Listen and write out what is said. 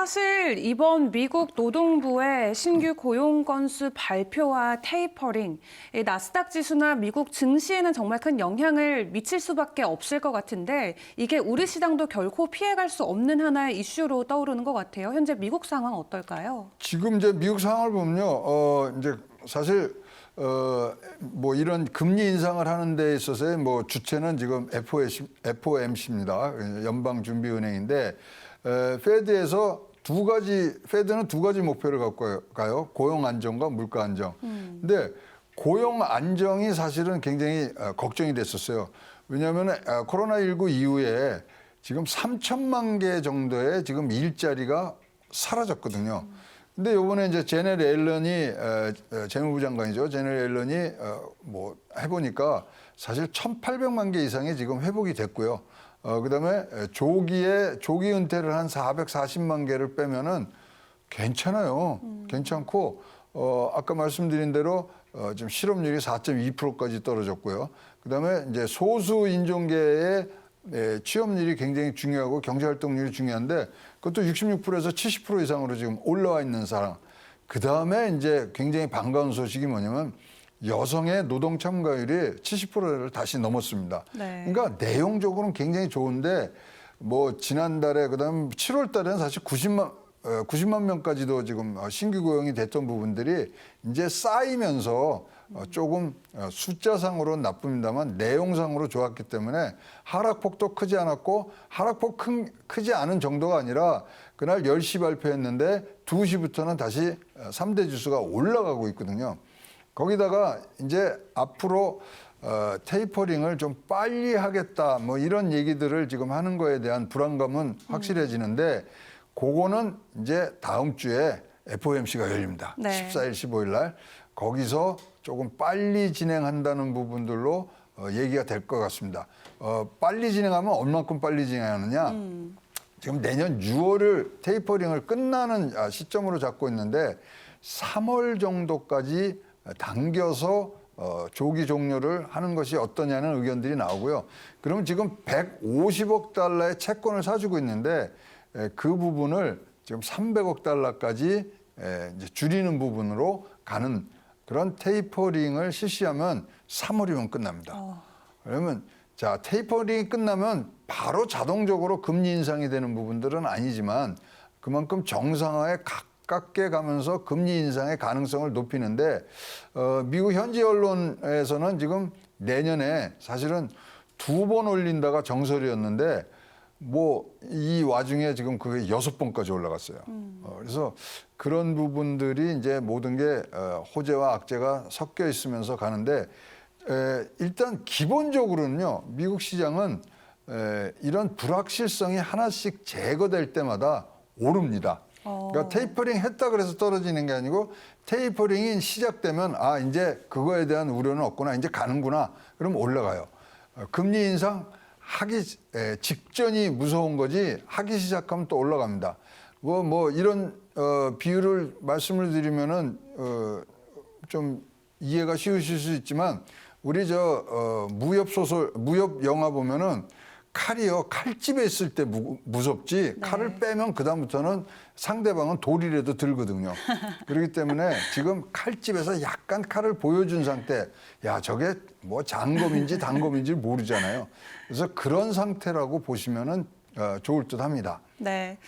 사실 이번 미국 노동부의 신규 고용 건수 발표와 테이퍼링, 이 나스닥 지수나 미국 증시에는 정말 큰 영향을 미칠 수밖에 없을 것 같은데 이게 우리 시장도 결코 피해갈 수 없는 하나의 이슈로 떠오르는 것 같아요. 현재 미국 상황 어떨까요? 지금 이제 미국 상황을 보면요, 어, 이제 사실 어, 뭐 이런 금리 인상을 하는 데 있어서의 뭐 주체는 지금 FOMC, FOMC입니다. 연방준비은행인데 에, 페드에서 두 가지 페드는 두 가지 목표를 갖고 가요. 고용 안정과 물가 안정. 근데 고용 안정이 사실은 굉장히 어, 걱정이 됐었어요. 왜냐하면 코로나19 이후에 지금 3천만 개 정도의 지금 일자리가 사라졌거든요. 근데 요번에 이제 제넬 앨런이 에, 에, 재무부 장관이죠. 제넬 앨런이 어, 뭐 해보니까 사실 1,800만 개 이상이 지금 회복이 됐고요. 어, 그다음에 에, 조기에 조기 은퇴를 한 440만 개를 빼면은 괜찮아요. 괜찮고 어, 아까 말씀드린 대로 어, 지금 실업률이 4.2%까지 떨어졌고요. 그다음에 이제 소수 인종계의 예, 취업률이 굉장히 중요하고 경제활동률이 중요한데 그것도 66%에서 70% 이상으로 지금 올라와 있는 사람. 그 다음에 이제 굉장히 반가운 소식이 뭐냐면 여성의 노동 참가율이 70%를 다시 넘었습니다. 네. 그러니까 내용적으로는 굉장히 좋은데 뭐 지난달에 그다음 7월 달에는 사실 90만 어, 90만 명까지도 지금 어, 신규 고용이 됐던 부분들이 이제 쌓이면서 어, 조금 어, 숫자상으로는 나쁩니다만 내용상으로 좋았기 때문에 하락폭도 크지 않았고 하락폭 큰, 크지 않은 정도가 아니라 그날 10시 발표했는데 2시부터는 다시 어, 3대 지수가 올라가고 있거든요. 거기다가 이제 앞으로 어, 테이퍼링을 좀 빨리 하겠다 뭐 이런 얘기들을 지금 하는 거에 대한 불안감은 확실해지는데 그거는 이제 다음 주에 FOMC가 열립니다. 네. 14일, 15일 날 거기서 조금 빨리 진행한다는 부분들로 어, 얘기가 될 것 같습니다. 어, 빨리 진행하면 얼만큼 빨리 진행하느냐? 지금 내년 6월을 테이퍼링을 끝나는 아, 시점으로 잡고 있는데 3월 정도까지 당겨서 어, 조기 종료를 하는 것이 어떠냐는 의견들이 나오고요. 그러면 지금 150억 달러의 채권을 사주고 있는데 에, 그 부분을 지금 300억 달러까지 에, 이제 줄이는 부분으로 가는 그런 테이퍼링을 실시하면 3월이면 끝납니다. 그러면 자 테이퍼링이 끝나면 바로 자동적으로 금리 인상이 되는 부분들은 아니지만 그만큼 정상화에 가 깝게 가면서 금리 인상의 가능성을 높이는데 어, 미국 현지 언론에서는 지금 내년에 사실은 두 번 올린다가 정설이었는데 뭐 이 와중에 지금 그게 여섯 번까지 올라갔어요. 어, 그래서 그런 부분들이 이제 모든 게 어, 호재와 악재가 섞여 있으면서 가는데 에, 일단 기본적으로는요 미국 시장은 에, 이런 불확실성이 하나씩 제거될 때마다 오릅니다. 그러니까 테이퍼링 했다 그래서 떨어지는 게 아니고 테이퍼링이 시작되면 아 이제 그거에 대한 우려는 없구나 이제 가는구나 그럼 올라가요. 어, 금리 인상 하기 에, 직전이 무서운 거지 하기 시작하면 또 올라갑니다. 뭐뭐 이런 어, 비유를 말씀을 드리면은 어, 좀 이해가 쉬우실 수 있지만 우리 저 어, 무협 소설 무협 영화 보면은 칼이요 칼집에 있을 때 무, 무섭지 칼을 빼면 그 다음부터는 상대방은 돌이라도 들거든요. 그렇기 때문에 지금 칼집에서 약간 칼을 보여준 상태. 야 저게 뭐 장검인지 단검인지 모르잖아요. 그래서 그런 상태라고 보시면은 어, 좋을 듯합니다. 네.